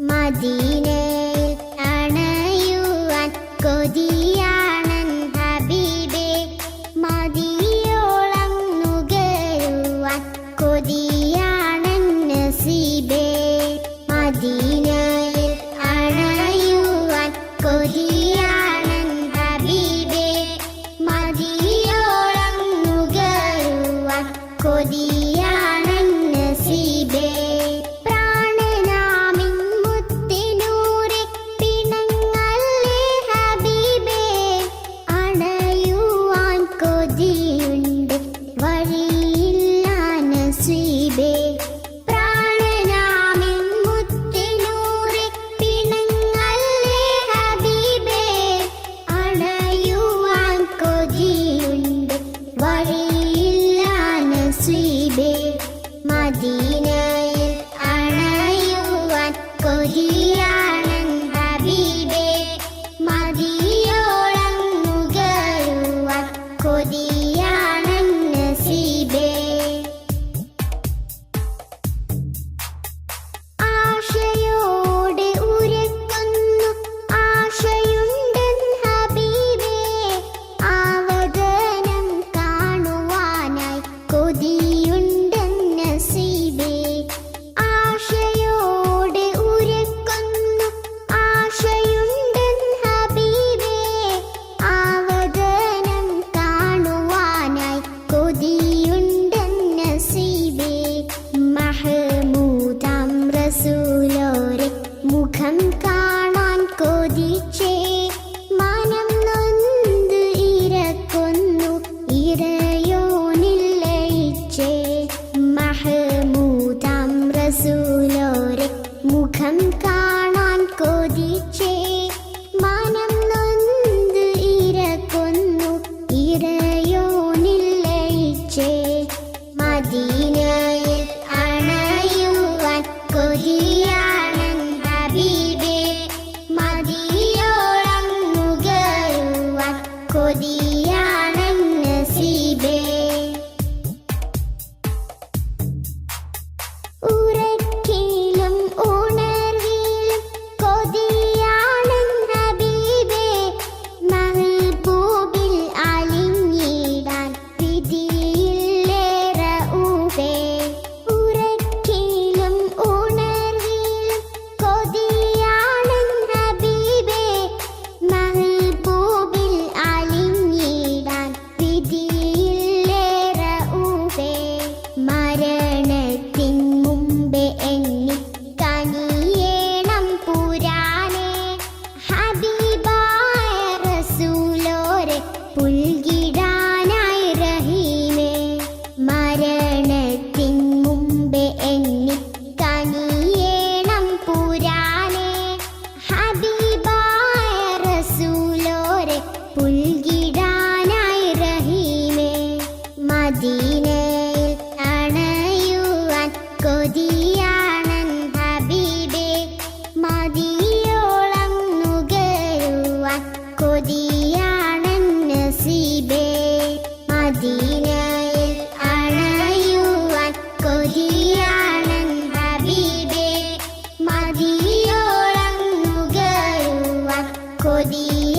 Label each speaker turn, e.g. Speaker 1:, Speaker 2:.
Speaker 1: Madine. ही മുഖം കാണാൻ കൊതിച്ചേ. മനം നൊന്ത് ഇരക്കൊന്നു ഇരയോനില്ലയിച്ചേ മഹമൂദാം റസൂലോരെ മുഖം കാണാൻ കൊതിച്ചേ. മനം നൊന്ത് ഇരക്കൊന്നു ഇരയോനില്ലയിച്ചേ മദീനയിൽ അണയുവാൻ കൊതിയാ Cody.